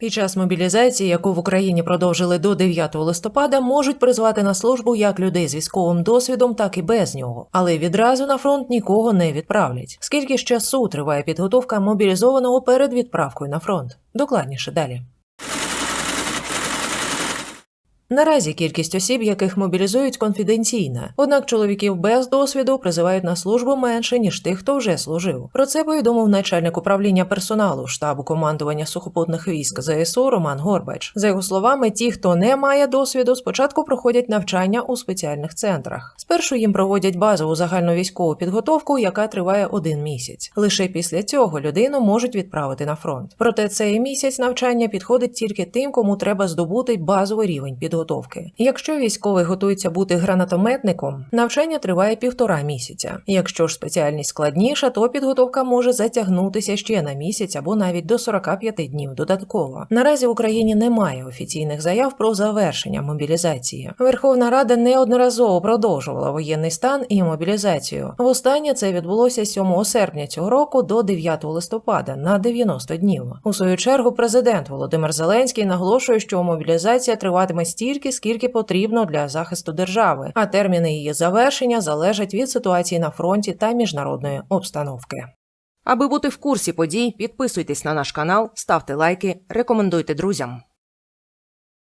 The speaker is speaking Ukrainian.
Під час мобілізації, яку в Україні продовжили до 9 листопада, можуть призвати на службу як людей з військовим досвідом, так і без нього, але відразу на фронт нікого не відправлять. Скільки ж часу триває підготовка мобілізованого перед відправкою на фронт? Докладніше далі. Наразі кількість осіб, яких мобілізують, конфіденційна. Однак чоловіків без досвіду призивають на службу менше ніж тих, хто вже служив. Про це повідомив начальник управління персоналу штабу командування сухопутних військ ЗСУ Роман Горбач. За його словами, ті, хто не має досвіду, спочатку проходять навчання у спеціальних центрах. Спершу їм проводять базову загальну військову підготовку, яка триває один місяць. Лише після цього людину можуть відправити на фронт. Проте цей місяць навчання підходить тільки тим, кому треба здобути базовий рівень підготовки. Якщо військовий готується бути гранатометником, навчання триває півтора місяця. Якщо ж спеціальність складніша, то підготовка може затягнутися ще на місяць або навіть до 45 днів додатково. Наразі в Україні немає офіційних заяв про завершення мобілізації. Верховна Рада неодноразово продовжувала воєнний стан і мобілізацію. Востаннє це відбулося 7 серпня цього року до 9 листопада на 90 днів. У свою чергу президент Володимир Зеленський наголошує, що мобілізація триватиме стільки, скільки потрібно для захисту держави, а терміни її завершення залежать від ситуації на фронті та міжнародної обстановки. Аби бути в курсі подій, підписуйтесь на наш канал, ставте лайки, рекомендуйте друзям.